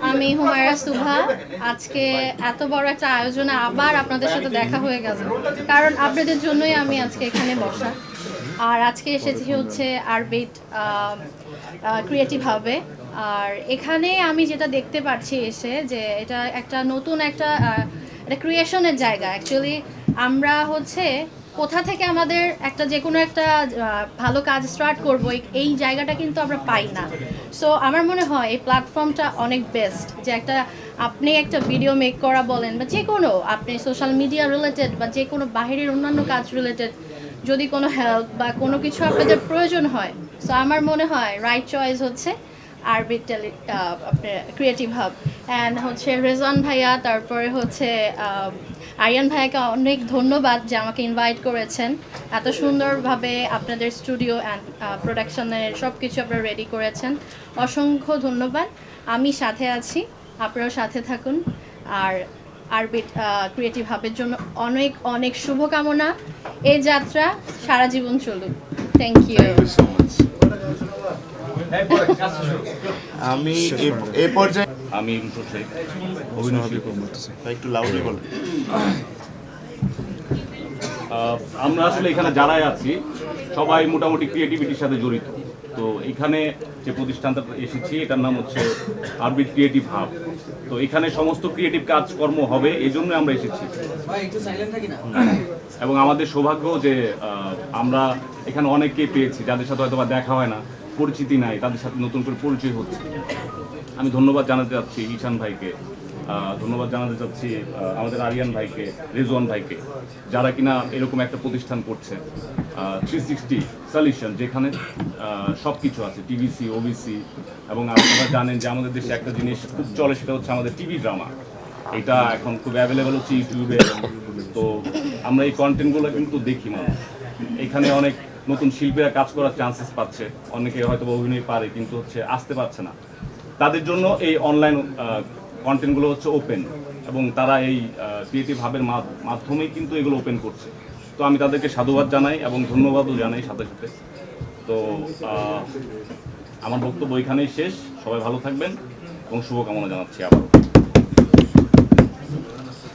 আমি হুমায়রা সুভা। আজকে এত বড় একটা আয়োজনে আবার আপনাদের সাথে দেখা হয়ে গেছে। কারণ আপনাদের জন্যই আমি আজকে এখানে বসা। আর আজকে এসেছি হচ্ছে আরবিট ক্রিয়েটিভ হাবে আর এখানে আমি যেটা দেখতে পাচ্ছি এসে যে এটা একটা নতুন একটা এটা ক্রিয়েশনের জায়গা। অ্যাকচুয়ালি আমরা হচ্ছে কোথা থেকে আমাদের একটা যে কোনো একটা ভালো কাজ স্টার্ট করব এই- এই জায়গাটা কিন্তু আমরা পাই না। সো আমার মনে হয় এই প্ল্যাটফর্মটা অনেক বেস্ট যে একটা আপনি একটা ভিডিও মেক করা বলেন বা যে কোনো আপনি সোশ্যাল মিডিয়া রিলেটেড বা যে কোনো বাহিরের অন্যান্য কাজ রিলেটেড যদি কোনো হেল্প বা কোনো কিছু আপনাদের প্রয়োজন হয় সো আমার মনে হয় রাইট চয়েস হচ্ছে আরবিট টেলি আপনার ক্রিয়েটিভ হাব অ্যান্ড হচ্ছে রেজান ভাইয়া, তারপরে হচ্ছে আরিয়ান ভাইয়াকে অনেক ধন্যবাদ যে আমাকে ইনভাইট করেছেন। এত সুন্দরভাবে আপনাদের স্টুডিও অ্যান্ড প্রোডাকশনের সব কিছু আপনারা রেডি করেছেন। অসংখ্য ধন্যবাদ। আমি সাথে আছি, আপনারাও সাথে থাকুন। আর আরবিট ক্রিয়েটিভ হাবের জন্য অনেক অনেক শুভকামনা। এই যাত্রা সারা জীবন চলুক। থ্যাংক ইউ আমি এ- এ পর্যায়ে আমি একটু লাউডলি আমরা আসলে এখানে যারাই আছি সবাই মোটামুটি ক্রিয়েটিভিটির সাথে জড়িত। তো এখানে যে প্রতিষ্ঠানটা এসেছি এটার নাম হচ্ছে আরবিট ক্রিয়েটিভ হাব তো এখানে সমস্ত ক্রিয়েটিভ কাজকর্ম হবে এই জন্য আমরা এসেছি। এবং আমাদের সৌভাগ্য যে আমরা এখানে অনেককে পেয়েছি যাদের সাথে হয়তো বা দেখা হয় না। পরিচিতি নাই, তাদের সাথে নতুন করে পরিচয় হচ্ছে। আমি ধন্যবাদ জানাতে চাচ্ছি ঈশান ভাইকে ধন্যবাদ জানাতে চাচ্ছি আমাদের আরিয়ান ভাইকে, রেজওয়ান ভাইকে, যারা কিনা এরকম একটা প্রতিষ্ঠান করছে। থ্রি সিক্সটি সলিউশন যেখানে সব কিছু আছে টিভিসি ওবিসি এবং আপনারা জানেন যে আমাদের দেশে একটা জিনিস খুব চলে, সেটা হচ্ছে আমাদের টিভি ড্রামা এটা এখন খুব অ্যাভেলেবেল হচ্ছে ইউটিউবে তো আমরা এই কন্টেন্টগুলো কিন্তু দেখি মানুষ। এখানে অনেক নতুন শিল্পীরা কাজ করার চান্সেস পাচ্ছে। অনেকে হয়তো অভিনয় পারে, কিন্তু হচ্ছে আসতে পারছে না। তাদের জন্য এই অনলাইন কন্টেন্টগুলো হচ্ছে ওপেন এবং তারা এই ক্রিয়েটিভ হাবের মাধ- মাধ্যমেই কিন্তু এগুলো ওপেন করছে। তো আমি তাদেরকে সাধুবাদ জানাই এবং ধন্যবাদও জানাই সাথে সাথে। তো আমার বক্তব্য এখানেই শেষ। সবাই ভালো থাকবেন এবং শুভকামনা জানাচ্ছি আবার